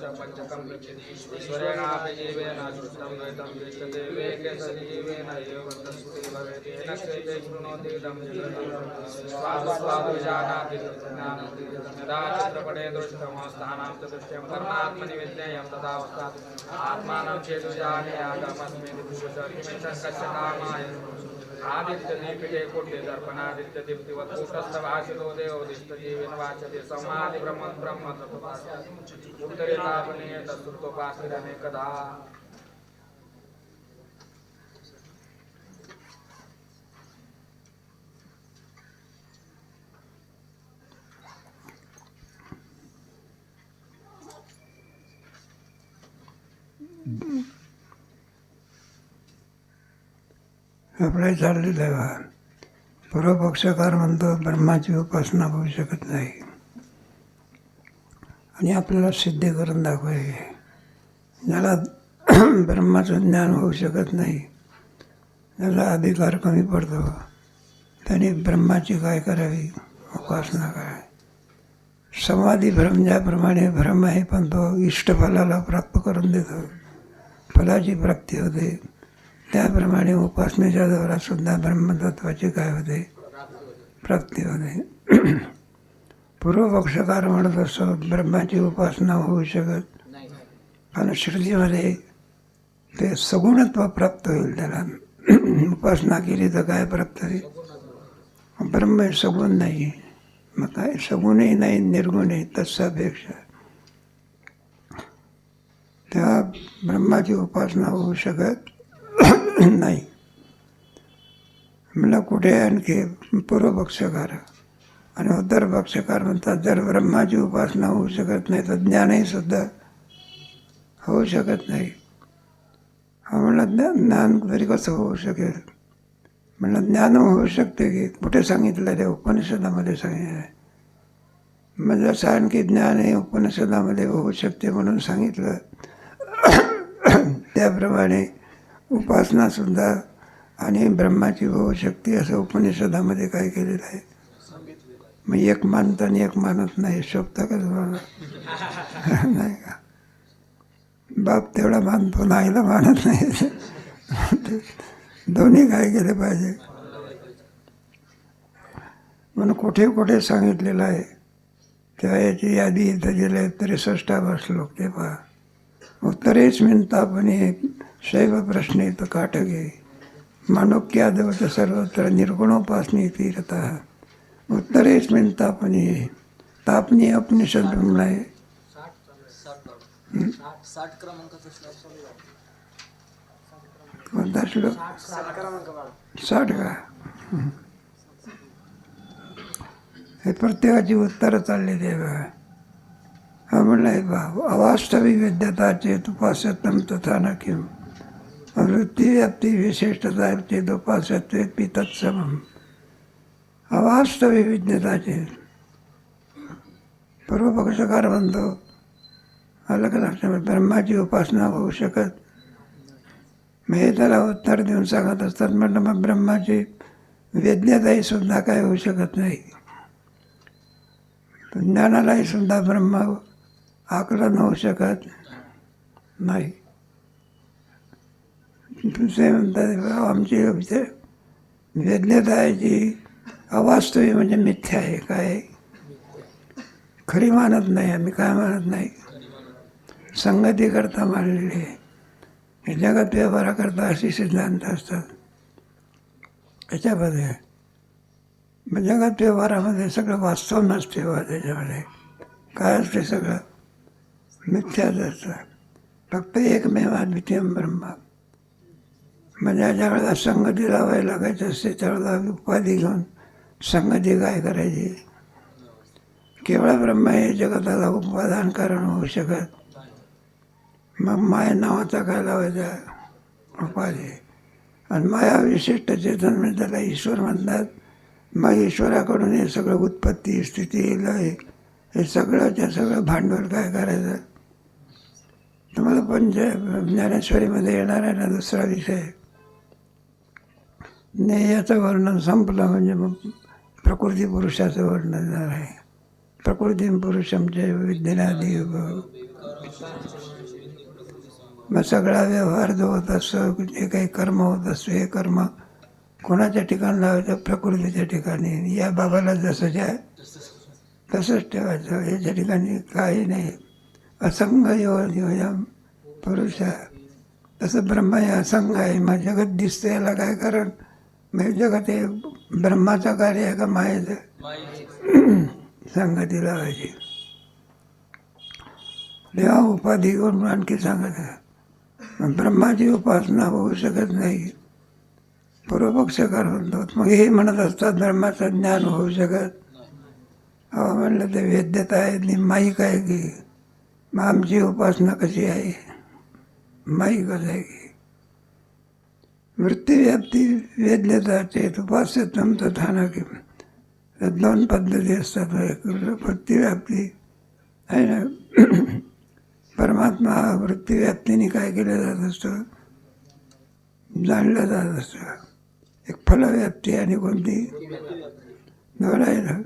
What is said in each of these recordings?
च पञ्चकम् ईश्वरेणापि जीवेन सृष्टं द्वैतं दृश्यते येन कृते शृणोति इदं जगत् यदा चित्रपटे दृष्टमस्तानां च दृश्यं कर्मात्मनि विज्ञेयं तदावस्थात्। आत्मानं कामाय। आदित्यदीपिते कोट्ये दर्पणादित्य दीप्तिवत् कूटस्थभाषितो देवोदिष्टजीवेन वाचते समाधि ब्रह्म ब्रह्म तत्पास्ति उत्तरे तापनीय तत्सुप्तोपास्तिरनेकदा आपल्या चाललेलं आहे बा पूर्वपक्षकार म्हणतो ब्रह्माची उपासना होऊ शकत नाही. आणि आपल्याला सिद्ध करून दाखवायचे ज्याला ब्रह्माचं ज्ञान होऊ शकत नाही ज्याला अधिकार कमी पडतो. त्याने ब्रह्माची काय करावी? उपासना काय? समाधी भ्रम ज्याप्रमाणे भ्रम आहे पण तो इष्टफलाला प्राप्त करून देतो. फलाची प्राप्ती होते. त्याप्रमाणे उपासनेच्या द्वारा सुद्धा ब्रह्मतत्वाची काय होते? प्राप्ती होते. पूर्वपक्षकार म्हणत असतो ब्रह्माची उपासना होऊ शकत कारण श्रुतीमध्ये ते सगुणत्व प्राप्त होईल त्याला. उपासना केली तर काय प्राप्त होईल? ब्रह्म हे सगुण नाही. मग काय? सगुणही नाही निर्गुणही तत्सापेक्षा. तेव्हा ब्रह्माची उपासना होऊ शकत नाही. म्हणलं कुठे आणखी पूर्वपक्षकार आणि उत्तर पक्षकार म्हणतात जर ब्रह्माची उपासना होऊ शकत नाही तर ज्ञानही सुद्धा होऊ शकत नाही. हा ज्ञान ज्ञान तरी कसं होऊ शकेल? म्हणलं ज्ञान होऊ शकते की? कुठे सांगितलं ते उपनिषदामध्ये सांगितलं म्हणजे असं आणखी ज्ञान हे उपनिषदामध्ये होऊ शकते म्हणून सांगितलं. त्याप्रमाणे उपासनासुद्धा आणि ब्रह्माची होऊ शक्ती असं उपनिषदामध्ये काय केलेलं आहे? मग एक मानत आणि एक मानत नाही शोभता का तुम्हाला नाही का? बाप तेवढा मानतो नाहीला मानत नाही. दोन्ही काय केले पाहिजे? म्हणून कुठे कुठे सांगितलेलं आहे तेव्हा याची यादी इथं गेले त्रेसष्टावा श्लोक ते पहा उत्तरेस्मिन् तापने शैव प्रश्ने तर काटके माणोक्यादवत सर्वत्र निर्गुणोपासने तीरता। उत्तरेस्मिन् तापने तापनी उपनिषद म्हणून आहे साठ साठ कोणता श्लोक? साठ का? हे प्रत्येकाची उत्तरं चालली ते बघा म्हणलं आहे बा अवास्तवी विद्यता तथा न किं वृत्तीव्याप्ती विशिष्टता चेत उपास्यत्वे तत्समम अवास्तवी विज्ञता पूर्वपक्षकार म्हणतो अलग लक्षात ब्रह्माची उपासना होऊ शकत. मग हे त्याला उत्तर देऊन सांगत असतात म्हटलं मग ब्रह्माची वेज्ञताही सुद्धा काय होऊ शकत नाही. ज्ञानालाही सुद्धा ब्रह्म आकलन होऊ शकत नाही. दुसरे म्हणतात आमची विचार आहे जी अवास्तवी म्हणजे मिथ्या आहे काय खरी मानत नाही आम्ही काय मानत नाही. संगती करता मानलेली आहे. हे जगात व्यवहाराकरता अशी सिद्धांत असतात. याच्यामध्ये जगत जगात व्यवहारामध्ये सगळं वास्तव नसते बा त्याच्यामध्ये. काय असते सगळं? मिथ्याच फक्त एकमेव अद्वितीय ब्रह्म म्हणजे ज्या वेळेला संगती लावायला लागायची असते त्यावेळेला उपाधी घेऊन संगती काय करायची? केवळ ब्रह्म हे जगताला उपादान कारण होऊ शकत. मग माया नावाचा काय लावायचा? उपाधी. आणि माया विशिष्ट चेतन म्हणजे त्याला ईश्वर म्हणतात. मग ईश्वराकडून हे सगळं उत्पत्ती स्थिती लय हे सगळंच्या सगळं भांडवल काय करायचं? तुम्हाला पंच ज्ञानेश्वरीमध्ये येणार आहे ना दुसरा विषय. ज्ञेयाचं वर्णन संपलं म्हणजे मग प्रकृती पुरुषाचं वर्णन येणार आहे. प्रकृती पुरुषांचे विज्ञानादी मग सगळा व्यवहार जो होत असतो जे काही कर्म होत असतो हे कर्म कोणाच्या ठिकाणी लावायचं? प्रकृतीच्या ठिकाणी. या बाबाला जसं जे आहे तसंच ठेवायचं. याच्या ठिकाणी काही नाही. असंग यो योयम पुरुष आहे. तसं ब्रह्म हे असंग आहे. मग जगत दिसतं याला काय कारण? म्हणजे जगत हे ब्रह्माचं कार्य आहे का मायेचं? संगती लावायची देवा उपाधी करून आणखी सांगत आहे. ब्रह्माची उपासना होऊ शकत नाही. पूर्वपक्ष म्हणतो मग हे म्हणत असतात ब्रह्माचं ज्ञान होऊ शकत अहो म्हणलं ते वेद्यता आहे आणि माईक आहे की मग आमची उपासना कशी आहे? माईकच आहे? की वृत्तीव्याप्ती वेद्यताचे उपास्य तुमचं ठाणं की दोन पद्धती असतात. वृत्तीव्याप्ती आहे ना? परमात्मा वृत्तीव्याप्तीने काय केलं जात असतं? जाणलं जात असतं. एक फलव्याप्ती आणि कोणती? दोन आहे ना?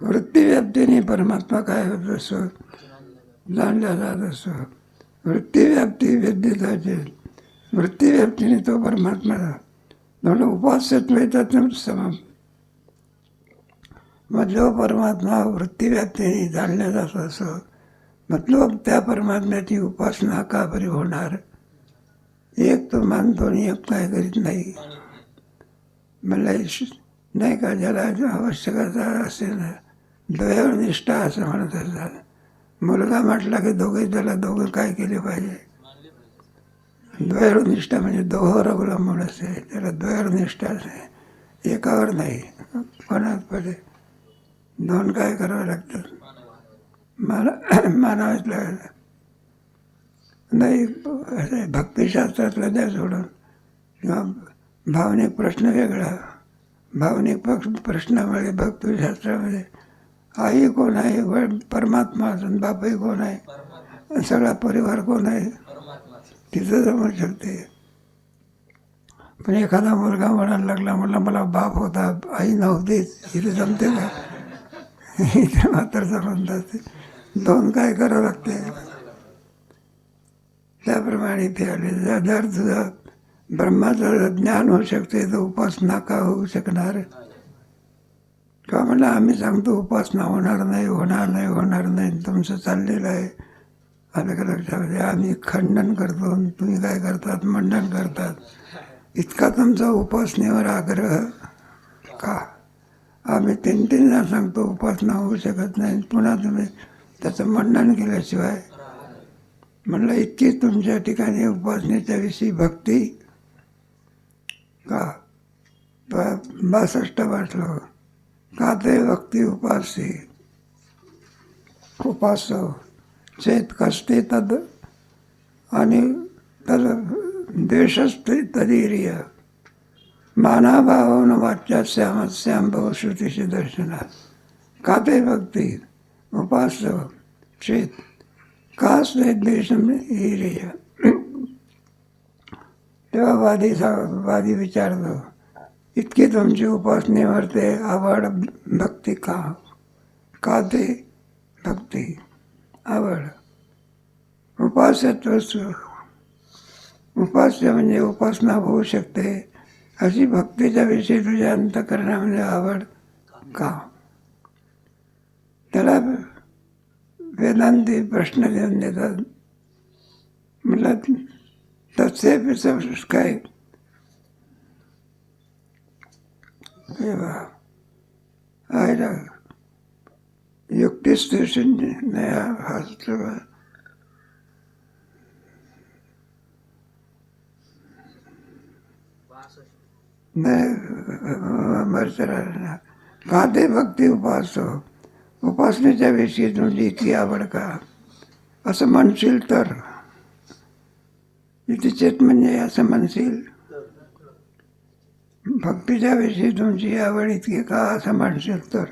वृत्तीव्याप्तीने परमात्मा काय होत असो जाणला जात असो वृत्तीव्याप्ती वेद्यताचे वृत्तीव्याप्तीने तो परमात्मा म्हणून उपास्यत्व येतात समान मग जो परमात्मा वृत्तीव्याप्तीने जाणल्या जात असो मतलब त्या परमात्म्याची उपासना का बरी होणार? एक तो मानतो आणि एक काय करीत नाही. मला नाही का ज्याला आवश्यकता असेल दयाळ निष्ठा असं म्हणत असतात. मुलगा म्हटला की दोघे त्याला दोघं काय केले पाहिजे? द्वैव निष्ठा म्हणजे दोहोर अवलंबून असते त्याला द्वैव निष्ठा असते एकावर नाही कोणात पाहिजे दोन काय करावं लागतात? माना मानावंच लागेल. नाही भक्तिशास्त्रातलं द्या सोडून. किंवा भावनिक प्रश्न वेगळा. भावनिक पक्ष प्रश्नामध्ये भक्तिशास्त्रामध्ये आई कोण आहे परमात्मा असून बापही कोण आहे? सगळा परिवार कोण आहे? तिथं जमू शकते. पण एखादा मुलगा म्हणायला लागला म्हणला मला बाप होता आई नव्हतीच इथे जमते का? इथे मात्र जमत दोन काय करावं लागते? त्याप्रमाणे ते आले. जर तुझं ब्रह्माचं ज्ञान होऊ शकते तर उपासना का होऊ शकणार? का म्हणलं आम्ही सांगतो उपासना होणार नाही होणार नाही होणार नाही तुमचं चाललेलं आहे. आलं का लक्षामध्ये म्हणजे आम्ही खंडन करतो तुम्ही काय करतात? मंडन करतात. इतका तुमचा उपासनेवर आग्रह? का? आम्ही तीन तीनदा सांगतो उपासना होऊ शकत नाही. पुन्हा तुम्ही त्याचं मंडन केल्याशिवाय. म्हणलं इतकी तुमच्या ठिकाणी उपासनेच्या विषयी भक्ती? का? बासष्ट वाटलं का भक्ती उपासी। उपासव चेत कष्टे तद आणि तद द्वेषस्ते तदीर्य। मानाभावन वाच्या श्याम श्याम श्रुतीशी दर्शनात काते भक्ती उपासव चेत कास द्वेषम हिरिय। तेव्हा वादी सा वादी विचारतो। इतकी तुमची उपासनेवरते आवड भक्ती का? का ते भक्ती? आवड. उपास्यत्वच उपास्य म्हणजे उपासना होऊ शकते. अशी भक्तीच्या विषयी तुझ्या अंतकरणामध्ये आवड का? त्याला वेदांती प्रश्न देऊन देतात. म्हटलं तसे काय? आहे ना युक्ती स्टेशन नया हा सगळं नाही मरचरा का भक्ती उपास उपासनेच्या विषयी तुमची इतकी आवड का असं म्हणशील तर इथे चेत म्हणजे असं म्हणशील भक्तीच्या विषयी तुमची आवड इतकी का असं म्हणशील तर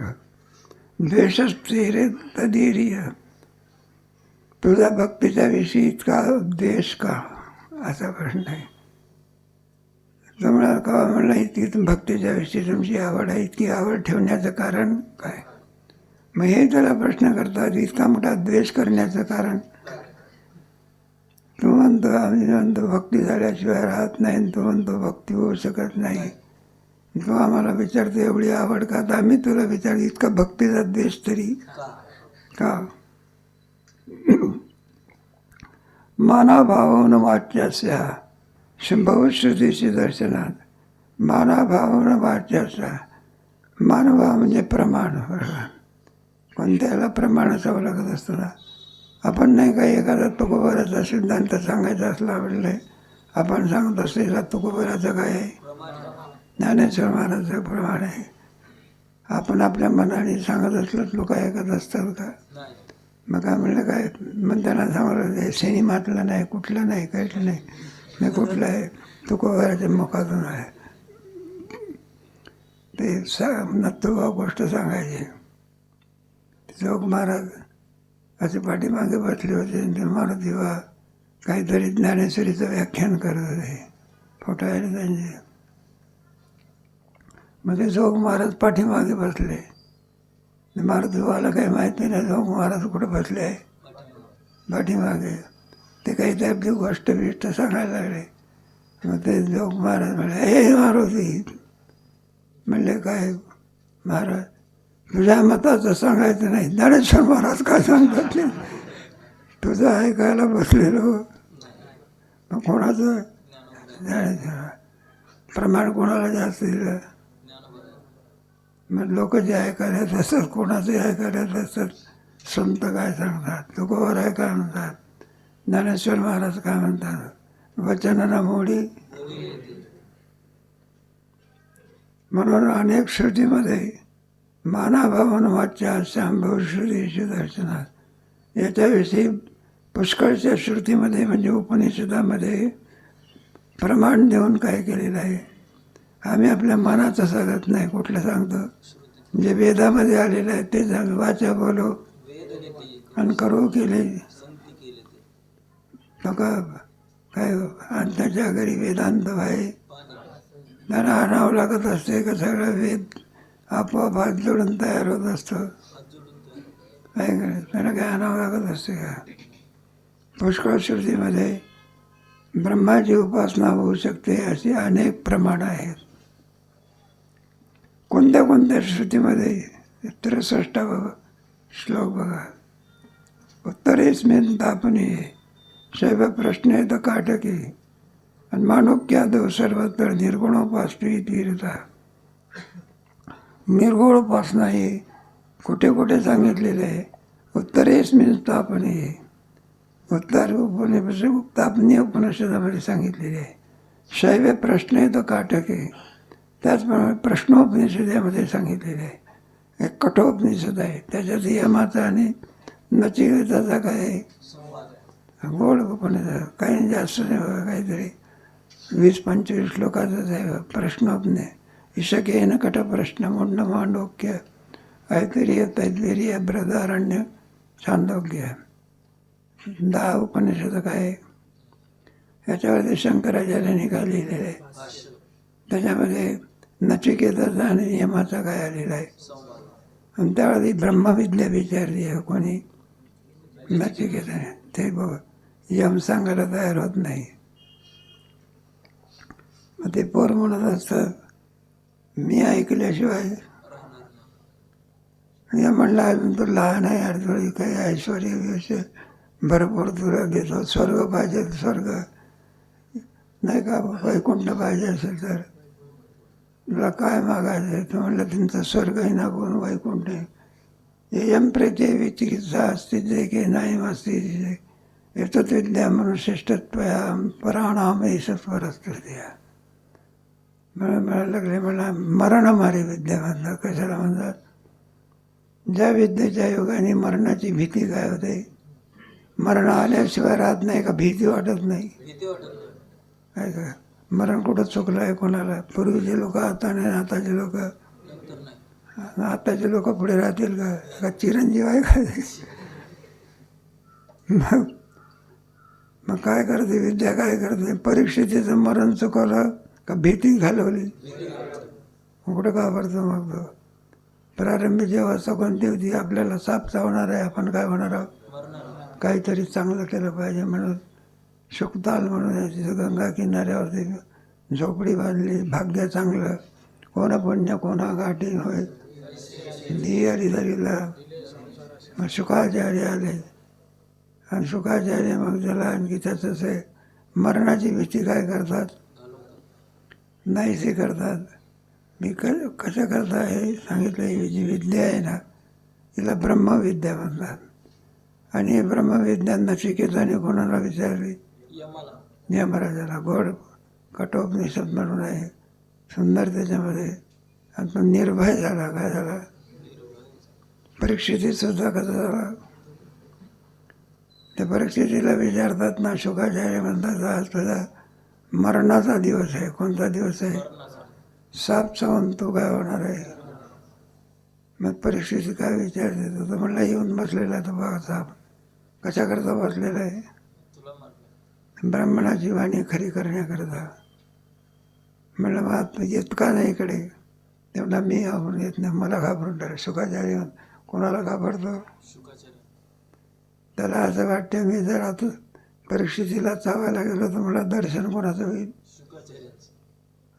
द्वेषस्थिर तधीर्य तुझा भक्तीच्या विषयी इतका द्वेष का? असा प्रश्न आहे. तुम्हाला का म्हणलं इतकी भक्तीच्या विषयी तुमची आवड आहे? इतकी आवड ठेवण्याचं कारण काय? मग हे त्याला प्रश्न करतात इतका मोठा द्वेष करण्याचं कारण. म्हणतो आम्ही म्हणतो भक्ती झाल्याशिवाय राहत नाही तो म्हणतो भक्ती होऊ शकत नाही. तो आम्हाला विचारतो एवढी आवड का? तर आम्ही तुला विचार इतका भक्तीचा द्वेष तरी. का? का मानाभावन वाच्यास्या बहुश्रुतीशी दर्शनात. मानाभावन वाच्यास्या मानभाव म्हणजे प्रमाण. कोणत्याला प्रमाण असावं लागत असतं ना? आपण नाही काही एखादा तुकोबराचा सिद्धांत सांगायचा असला आपल्याला आपण सांगत असलेला तुकोबराचं काय आहे? ज्ञानेश्वर महाराजचं प्रमाण आहे. आपण आपल्या मनाने सांगत असलं लोक ऐकत असतात का? मग काय म्हणलं काय मग त्यांना सांगत ते सिनेमातलं नाही कुठलं नाही काहीच नाही. नाही कुठलं आहे? तुकोबाराच्या मुखातून आहे. ते सा नत्तोबा गोष्ट सांगायची. जोग महाराज असे पाठीमागे बसले होते. आणि ते मारुती काहीतरी ज्ञानेश्वरीचं व्याख्यान करत होते. फोटो आहे त्यांचे? मग ते जोग महाराज पाठीमागे बसले. मारुतीबाला काही माहिती नाही जोग महाराज कुठं बसले आहे? पाठीमागे. ते काही त्या आपली गोष्ट बिष्ट सांगायला लागले. मग ते जोग महाराज म्हणले हे मारुती. म्हणले काय? महाराज तुझ्या मताचं सांगायचं नाही. ज्ञानेश्वर महाराज काय सांगतात? ते तुझं ऐकायला बसलेलो. मग कोणाचं? ज्ञानेश्वर. प्रमाण कोणाला जास्त दिलं? मग लोक जे ऐकायला असतात कोणाचे ऐकायला असतात संत काय सांगतात? लोकवर आहे काय म्हणतात. ज्ञानेश्वर महाराज काय म्हणतात? वचनाला मोडी. म्हणून अनेक श्रुतीमध्ये मानाभावन वाच्या शांभव श्रुतीशी दर्शनात याच्याविषयी पुष्कळच्या श्रुतीमध्ये म्हणजे उपनिषदामध्ये प्रमाण देऊन काय केलेलं आहे. आम्ही आपल्या मनाचं सांगत नाही कुठलं सांगतो? जे वेदामध्ये आलेलं आहे ते सांग वाचा बोलो. आणि करू केले. संती लोक काय हो, अंताच्या घरी वेदांत आहे त्यांना आणावं लागत असते का सगळं वेद? आपोआप हात जोडून तयार होत असतं. काय करायचं? त्यांना काय आणावं लागत असते का? पुष्कळ श्रुतीमध्ये ब्रह्माची उपासना होऊ शकते अशी अनेक प्रमाण आहेत. कोणत्या कोणत्या श्रुतीमध्ये? त्रेसष्ट श्लोक बघा. उत्तरेस्मिन तापणे शैव प्रश्न येतं काटके आणि दो सर्वत्र निर्गुणोपासनी तीर्थ. निर्गुण उपासना हे कुठे कुठे सांगितलेलं आहे. उत्तरेस्मिन स्थापने उत्तर उपनेपासून तापनीय उपनिषदामध्ये सांगितलेले आहे. शैव प्रश्न आहे तो काटक आहे. त्याचप्रमाणे प्रश्नोपनिषद यामध्ये सांगितलेले आहे. एक कठोपनिषद आहे. त्याच्यात यमाचा आणि नचिकेताचा काय आहे. गोड उपनिषद. काही जास्त नाही बघा काहीतरी. वीस पंचवीस लोकांचाच आहे प्रश्नोपने इशकेन कटप्रश्न मुंड मांडोक्य ऐतरीय तैतवीर्य बृहदारण्य छांदोग्य दहा उपनिषद काय याच्यावरती शंकराचार्यांनी काय लिहिलेलं आहे त्याच्यामध्ये नचिकेताचा आणि नियमाचा काय आलेला आहे संवाद आणि त्यावेळी ब्रह्मविद्या विचारली आहे कोणी नचिकेताने ते बघ यम सांगायला तयार होत नाही मग ते पोर म्हणत असतं मी ऐकल्याशिवाय म्हणजे या म्हणलं अजून तो लहान आहे यार थोडी काही ऐश्वर विषय भरपूर तुला देतो. स्वर्ग पाहिजे स्वर्ग. नाही का वैकुंठ पाहिजे असेल तर तुला काय मागायचं आहे? तू म्हणलं तुमचं स्वर्गही नको वैकुंठ आहे? यम प्रेते चिकित्सा असते जे की नाही असते एतत् विद्या मनुष्यष्टत्वया पराणाम द्या मला म्हणायला लागले मला मरणमारी विद्या म्हणतात कशाला म्हणतात? ज्या विद्येच्या योगाने मरणाची भीती काय होते? मरण आल्याशिवाय राहत नाही का? भीती वाटत नाही. भीती वाटत नाही. काय का? मरण कुठं चुकलं आहे कोणाला? पूर्वीचे लोक आता नाही आताचे लोक. आताचे लोक पुढे राहतील का? का चिरंजीव आहे का? मग मग काय करते? विद्या काय करते? परीक्षेचं मरण चुकवलं का भीती घालवली? भीती का कुठं मग? तो प्रारंभी जेव्हा कोणती होती आपल्याला साप चावणार आहे आपण काय होणार आहोत? काहीतरी चांगलं केलं पाहिजे म्हणून शुकताल म्हणून गंगा किनाऱ्यावरती झोपडी बांधली भाग्य चांगलं. कोणा पुण्य कोणा गाठी होय. धियारी धरीला. मग शुकाचार्य आले. आणि शुकाचार्य मग त्याला आणखी त्याचं मरणाची भीती काय करतात? नाहीसे करतात. मी क कसं करता हे सांगितलं ही जी विद्या आहे ना तिला ब्रह्मविद्या म्हणतात. आणि हे ब्रह्मविद्या नचिकेताने कोणाला विचारली? यमराजाला. गोड कठोपनिषद म्हणून आहे. सुंदर त्याच्यामध्ये. आणि तो निर्भय झाला. काय झाला? परीक्षेची सुद्धा कसा झाला. त्या परीक्षेतीला विचारतात ना शुकाचार्य म्हणतात आज तुझा मरणाचा दिवस आहे. कोणता दिवस आहे? साप चावून तो काय होणार आहे? मग परीक्षेची काय विचारते तर तो म्हणला येऊन बसलेला आहे तो बघा साप. कशाकरता बसलेला आहे? ब्राह्मणाची वाणी खरी करण्याकरता. म्हणलं मग आत येत का नाही इकडे? तेवढा मी घाबरून येत नाही. मला घाबरून टाक. सुखाचार्य कोणाला घाबरतो? त्याला असं वाटतं मी जर आता परिस्थितीला चावायला गेलो तर मला दर्शन कोणाचं होईल?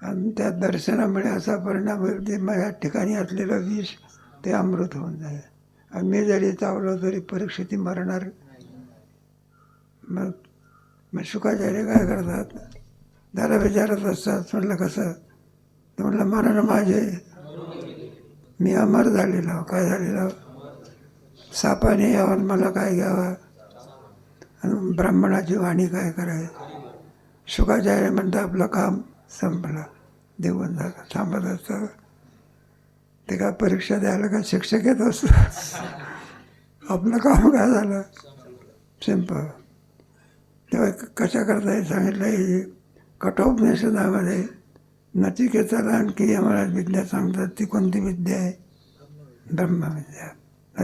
आणि त्या दर्शनामुळे असा परिणाम होईल ते माझ्या ठिकाणी असलेलं विष ते अमृत होऊन जाईल. आणि मी जरी चावलो तरी परिस्थिती मरणार. मग मग शुकाचार्य काय करतात? दादा विचारत असतात म्हटलं कसं? तर म्हटलं मरण माझे. मी अमर झालेलो काय झालेलो सापाने यावं मला काय घ्यावं? आणि ब्राह्मणाची वाणी काय करायची शुकाचार्य म्हणतं आपलं काम संपलं. देऊन झालं थांबत असतं. ते काय परीक्षा द्यायला काय शिक्षक येत असतं? आपलं काम काय झालं? सिंपल. तेव्हा कशा करता हे सांगितलं हे कठोपनिषदामध्ये नचिकेताला आणखी आम्हाला विद्या सांगतात ती कोणती विद्या आहे? ब्रह्मविद्या.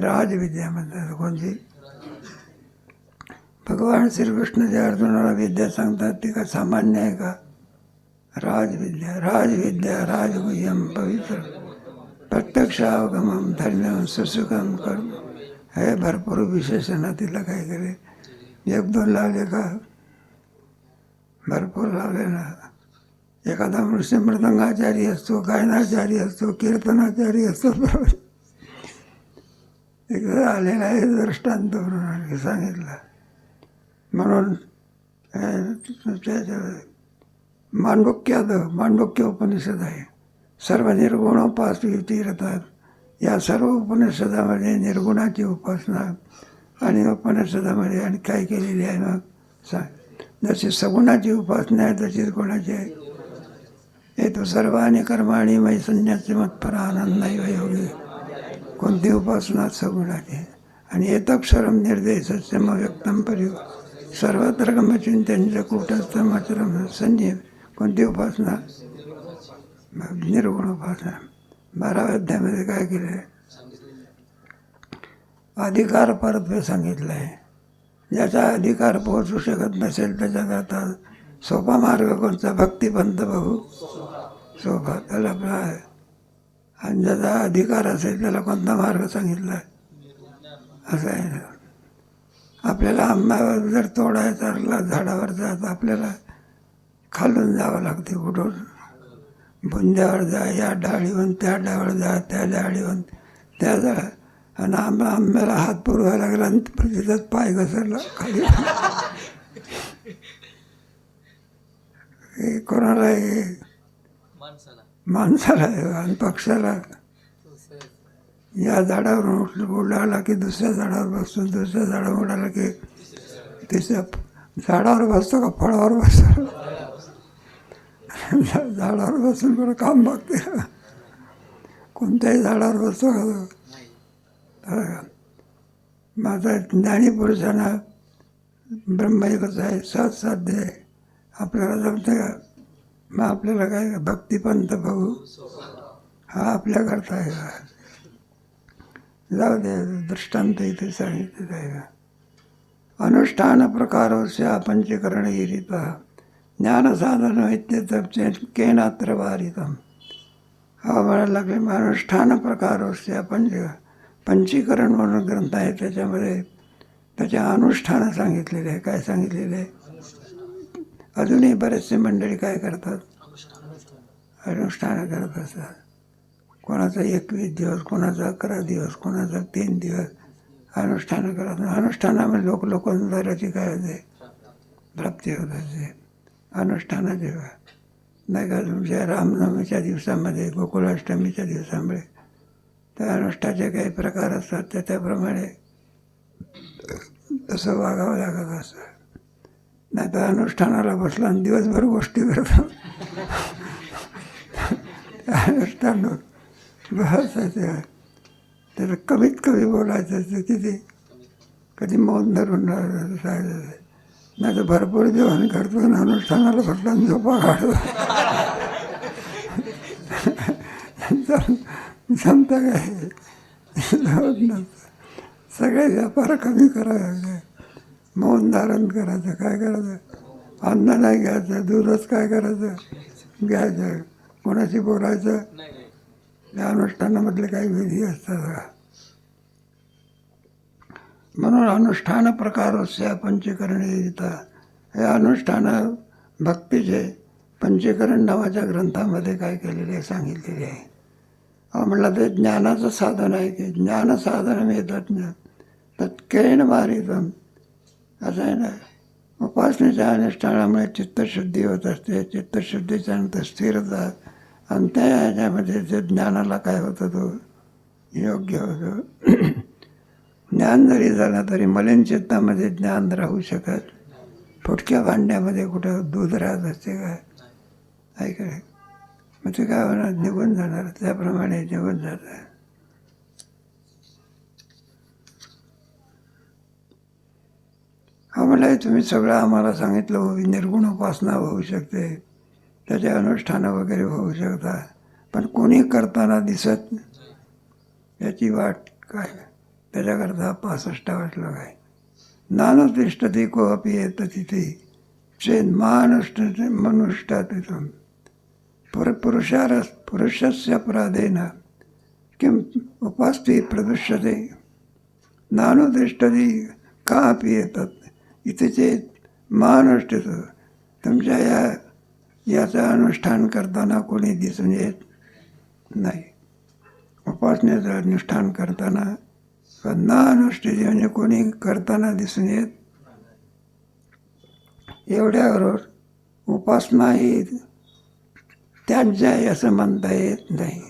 राजविद्या म्हणतात कोणती? भगवान श्रीकृष्ण जे अर्जुनाला विद्या सांगतात ती का सामान्य आहे का? राजविद्या राजविद्या राजगुह्यम पवित्र। प्रत्यक्ष अवगमम धर्म्यम सुसुखम कर्म। हे भरपूर विशेषणं तिला काय केले एक दोन लावले का भरपूर लावले ना। एखादा मनुष्य मृदंगाचारी असतो गायनाचारी असतो कीर्तनाचारी असतो एकदा आलेला आहे दृष्टांत म्हणून सांगितलं। म्हणून मांडुक्याद मांडुक्य उपनिषद आहे. सर्व निर्गुणोपासी तीर्थात या सर्व उपनिषदामध्ये निर्गुणाची उपासना आणि उपनिषदामध्ये आणि काय केलेली आहे मग? सांग. जशी सगुणाची उपासना आहे तशीच गुणाची आहे? हे तो सर्वांनी कर्माणी मय संन्यासी मत्पर आनंद नाही योगी कोणती उपासना? सगुणाची. आणि येतक्षरम निर्देश मग व्यक्तम परिवार सर्वत्र गमचिंतनचं कुटस्थम मात्र संधी कोणती उपासना? निर्गुण उपासना. बाराव्या अध्यायामध्ये काय केलं आहे अधिकार परत्वे सांगितलं आहे ज्याचा अधिकार पोहोचू शकत नसेल त्याच्याकरता सोपा मार्ग कोणता? भक्तिपंत बघू सोपा. त्याला आपला आणि ज्याचा अधिकार असेल त्याला कोणता मार्ग सांगितला आहे असं आहे. ना आपल्याला आंब्यावर जर तोडायचा असला झाडावर जात आपल्याला खालून जावं लागते कुठून? बुंद्यावर जा या डाळीवर त्या डाळीवर जा त्या डाळीवर त्या जा आणि आंबा आंब्याला हात पुरवायला लागला आणि तिथंच पाय घसरला खाली. हे कोणाला माणसाला. आणि पक्षाला. या झाडावरून उठलं उडाला की दुसऱ्या झाडावर बसतो दुसऱ्या झाडावर उडाला की तिसऱ्या झाडावर बसतो का फळावर बसतो? झाडावर बसून पण काम बघते. कोणत्याही झाडावर बसतो का माझा ज्ञानी पुरुषांना ब्रह्मयुगच आहे सात साध्य आहे. आपल्याला जमते का? मग आपल्याला काय? भक्तिपंथ बघू. हा आपल्याकरता आहे. जाऊ दे दृष्टांत इथे सांगितलेलं आहे का अनुष्ठान प्रकारोस्य पंचकरण ज्ञानसाधन इत्यत्र केनात्र वारितम. हा म्हणायला लागले मग अनुष्ठान प्रकार पंच पंचीकरण म्हणून ग्रंथ आहे त्याच्यामध्ये त्याचे अनुष्ठानं सांगितलेले आहे. काय सांगितलेले आहे? अजूनही बरेचसे मंडळी काय करतात? अनुष्ठानं करत असतात. कोणाचा एकवीस दिवस कोणाचा अकरा दिवस कोणाचा तीन दिवस अनुष्ठानं करत अनुष्ठानामध्ये लोक लोकांची काय होते? प्राप्ती होत असते. अनुष्ठानाचे नाही का तुमच्या रामनवमीच्या दिवसामध्ये गोकुळाष्टमीच्या दिवसामुळे? त्या अनुष्ठाचे काही प्रकार असतात तर त्याप्रमाणे तसं वागावं लागत असतं. नाही तर अनुष्ठानाला बसला आणि दिवसभर गोष्टी करतो. अनुष्ठान हसायचं त्याला कमीत कमी बोलायचं असतं किती? कधी मौन धरून राहायचं नाही. तर भरपूर जेवण करतो आणि अनुष्ठानाला बसला आणि झोपा काढतो. जम- जमतं काय? जमत नसतं. सगळे व्यापार कमी करावे. मौन धारण करायचं काय करायचं? अन्न नाही घ्यायचं दूधच काय करायचं? घ्यायचं. कोणाशी बोलायचं? या अनुष्ठानामधले काही विधी असतात म्हणून अनुष्ठान प्रकारस्य पंचीकरणे येतात हे अनुष्ठान भक्तीचे पंचीकरण नावाच्या ग्रंथामध्ये काय केलेले आहे सांगितलेले आहे. अहो म्हणलं ते ज्ञानाचं साधन आहे की ज्ञान साधन येतात ना तत्केण मारितम. असं आहे ना? उपासनेच्या अनुष्ठानामुळे चित्तशुद्धी होत असते चित्तशुद्धीच्या नंतर स्थिरता आणि त्या ह्याच्यामध्ये जे ज्ञानाला काय होतं तो योग्य होतं. ज्ञान जरी झालं तरी मलिन चित्तामध्ये ज्ञान राहू शकत. फुटक्या भांड्यामध्ये कुठं दूध राहत असते काय आहे मग ते काय होणार? निघून जाणार. त्याप्रमाणे निघून जाणार हा हो, मला तुम्ही सगळं आम्हाला सांगितलं. हो निर्गुण उपासना होऊ शकते. त्याचे अनुष्ठानं वगैरे होऊ शकतात. पण कोणी करताना दिसत नाही. याची वाट काय? त्याच्याकरता पासष्टावा श्लोक आहे. नानुतिष्ठती को अपि येत तिथे चेन मानुष्ठ तिथून पुर पुरुषारस पुरुषस्य अपराधेन किम उपास्ती प्रदुष्यते नानुतिष्ठती का अपि येतात इथे चेत महानुष्ठित तुमच्या या याचं अनुष्ठान करताना कोणी दिसून येत नाही. उपासनेचं अनुष्ठान करताना स्वतः अनुष्ठित म्हणजे कोणी करताना दिसून येत एवढ्याबरोबर उपासना ही त्यांच्या आहे असं म्हणता येत नाही.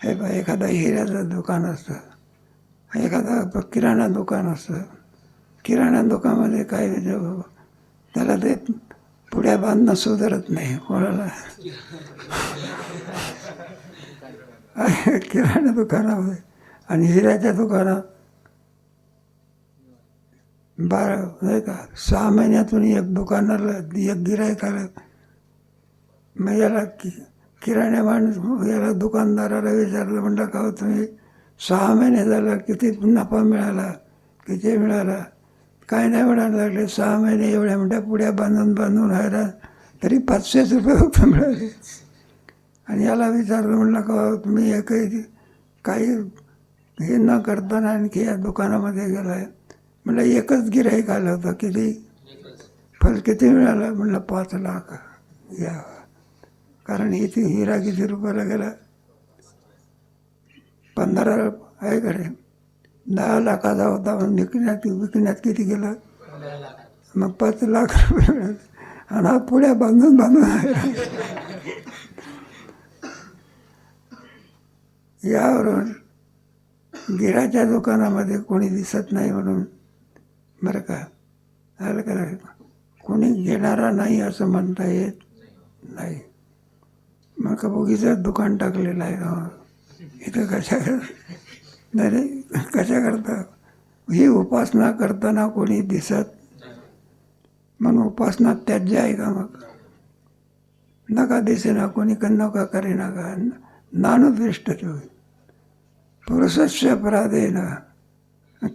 हे बा एखादा हिऱ्याचं दुकान असतं एखादा किराणा दुकान असतं. किराणा दुकानामध्ये काय त्याला ते पुढ्या बांधणं सुधारत नाही. कोणाला? किराणा दुकानामध्ये. आणि हिऱ्याच्या दुकानात. बारा नाही का? सहा महिन्यातून एक दुकानाला एक गिरायकाला मग याला कि किराण्या माणूस याला दुकानदाराला विचारलं म्हणलं का तुम्ही सहा महिने झाला किती नफा मिळाला? किती मिळाला? काय नाही म्हणायला लागले सहा महिने एवढ्या मोठ्या पुढ्या बांधून बांधून राहिला तरी पाचशेच रुपये फक्त मिळाले. आणि याला विचारलं म्हणलं का हो, तुम्ही एकही काही हे न करताना आणखी या दुकानामध्ये गेलाय? म्हणलं एकच गिराईक आलं होतं किती? फल किती मिळालं? म्हणलं पाच लाख या. कारण इथे हिरा किती रुपयाला गेला. पंधरा आहे का रे दहा लाखाचा होता पण विकण्यात विकण्यात किती गेला? मग पाच लाख रुपये मिळाले. आणि हा पुढ्या बांधून बांधून यावरून गिराच्या दुकानामध्ये कोणी दिसत नाही म्हणून बरं का आलं का कोणी घेणारा नाही असं म्हणता येत नाही. मग का बोगीचं दुकान टाकलेलं आहे. इथं कशा नाही कशा करता? ही उपासना करताना कोणी दिसत? म्हणून उपासना त्याज्य आहे का मग? नका दिसेना कोणी का नका करेना का? नानुदृष्ट होईल पुरुषस्य अपराधेन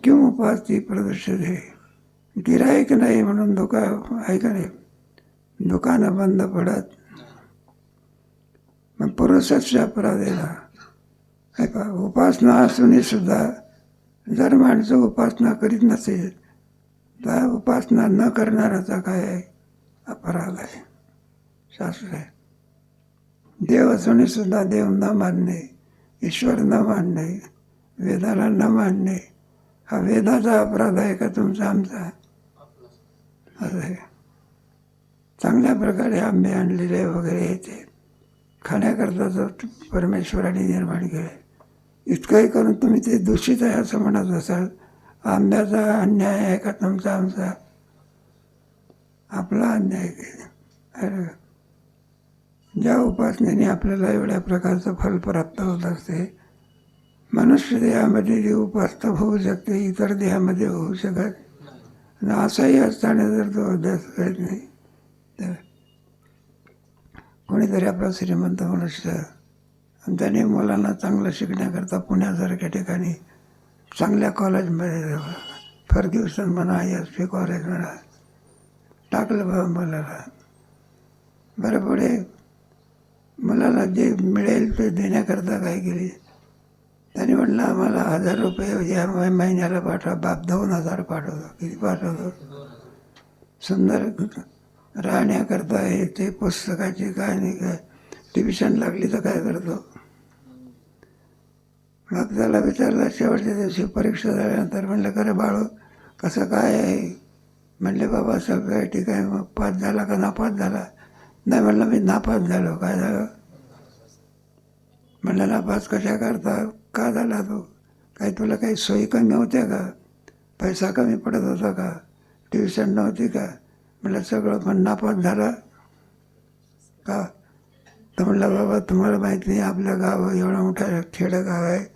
किंवा प्रदर्शित आहे गिरायक नाही म्हणून दुका आहे का नाही? दुकानं बंद पडत. मग पुरुषस्य अपराधेला उपासना असूनही सुद्धा जर माणसं उपासना करीत नसेल तर उपासना न करणाराचा काय आहे अपराध आहे? शास्त्र आहे देव असूनही सुद्धा देव न मानणे ईश्वर न मानणे वेदाला न मानणे हा वेदाचा अपराध आहे का तुमचा आमचा? असं आहे. चांगल्या प्रकारे आंबे आणलेले वगैरे येते खाण्याकरता जो परमेश्वराने निर्माण केले. इतकंही करून तुम्ही ते दूषित आहे असं म्हणत असाल आंब्याचा अन्याय आहे का तुमचा आमचा? आपला अन्याय अरे ज्या उपासनेने आपल्याला एवढ्या प्रकारचं फल प्राप्त होत असते मनुष्य देहामध्ये जी उपासना होऊ शकते इतर देहामध्ये होऊ शकत आणि असाही असताना जर तो अभ्यास करत नाही तर कोणीतरी आपला श्रीमंत मनुष्य आणि त्याने मुलांना चांगलं शिकण्याकरता पुण्यासारख्या ठिकाणी चांगल्या कॉलेजमध्ये फर्ग्युसन म्हणा एस पी कॉलेज म्हणा टाकलं बाबा मुलाला. बरं पुढे मुलाला जे मिळेल ते देण्याकरता काय केली? त्याने म्हटलं आम्हाला हजार रुपये या महिन्याला पाठवा बाप दोन हजार पाठवतो. किती पाठवतो? सुंदर राहण्याकरता हे ते पुस्तकाची काय नाही काय ट्युशन लागली तर काय करतो? मग त्याला विचारलं शेवटच्या दिवशी परीक्षा झाल्यानंतर म्हणलं का रे बाळू कसं काय आहे? म्हणले बाबा सगळं ठीक आहे. मग पास झाला का नापास झाला? नाही म्हणलं मी नापास झालो. काय झालं? म्हणलं नापास कशा करता? का झाला तो? काही तुला काही सोयी कमी होत्या का? पैसा कमी पडत होता का? ट्युशन नव्हती का? म्हणलं सगळं पण नापास झाला का? तर म्हणलं बाबा तुम्हाला माहीत नाही आपलं गाव एवढं मोठं खेडं गाव आहे.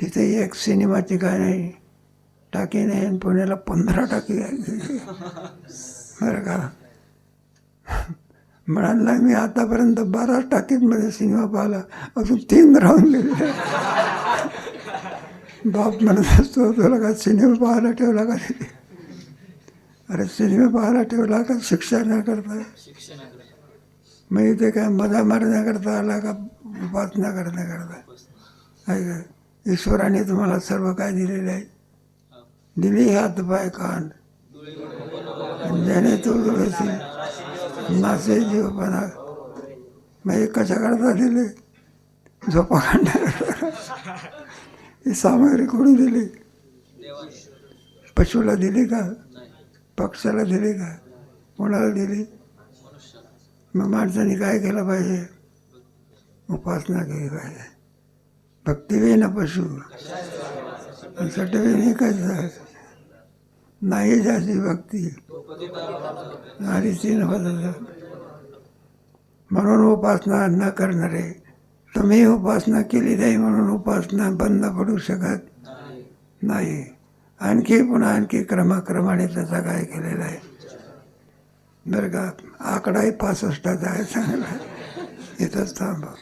तिथे एक सिनेमाची काय नाही टाकी नाही आणि पुण्याला पंधरा टाकी बरं का? म्हणाला मी आतापर्यंत बारा टाकींमध्ये सिनेमा पाहिला अजून तीन राहून गेले बाप म्हणत असतो तुला का सिनेमा पाहायला ठेवला का तिथे अरे सिनेमा पाहायला ठेवला का? शिक्षा न करता. मग इथे काय मजा मारण्याकरता आला का? उपासना करण्याकरता ऐका. ईश्वराने तुम्हाला सर्व काय दिलेले आहे? दिली हात पाय कान. ज्याने तो मासे नाचे जीवपणा. मग कशाकरता दिले? झोपा काढण्याकरता ही सामग्री कोणी दिली? पशुला दिली का? पक्षाला दिली का? कोणाला दिली? मग माणसाने काय केलं पाहिजे? उपासना केली पाहिजे. भक्ती ना पशु सटवे नाही नाही जास्ती भक्ती. नारीची न म्हणून उपासना न करणारे तुम्ही उपासना केली नाही म्हणून उपासना बंद पडू शकत नाही. आणखी पुन्हा आणखी क्रमाक्रमाने त्याचा काय केलेला आहे? बरं का आकडाही पासष्टाचा आहे चांगला इथंच थांबा.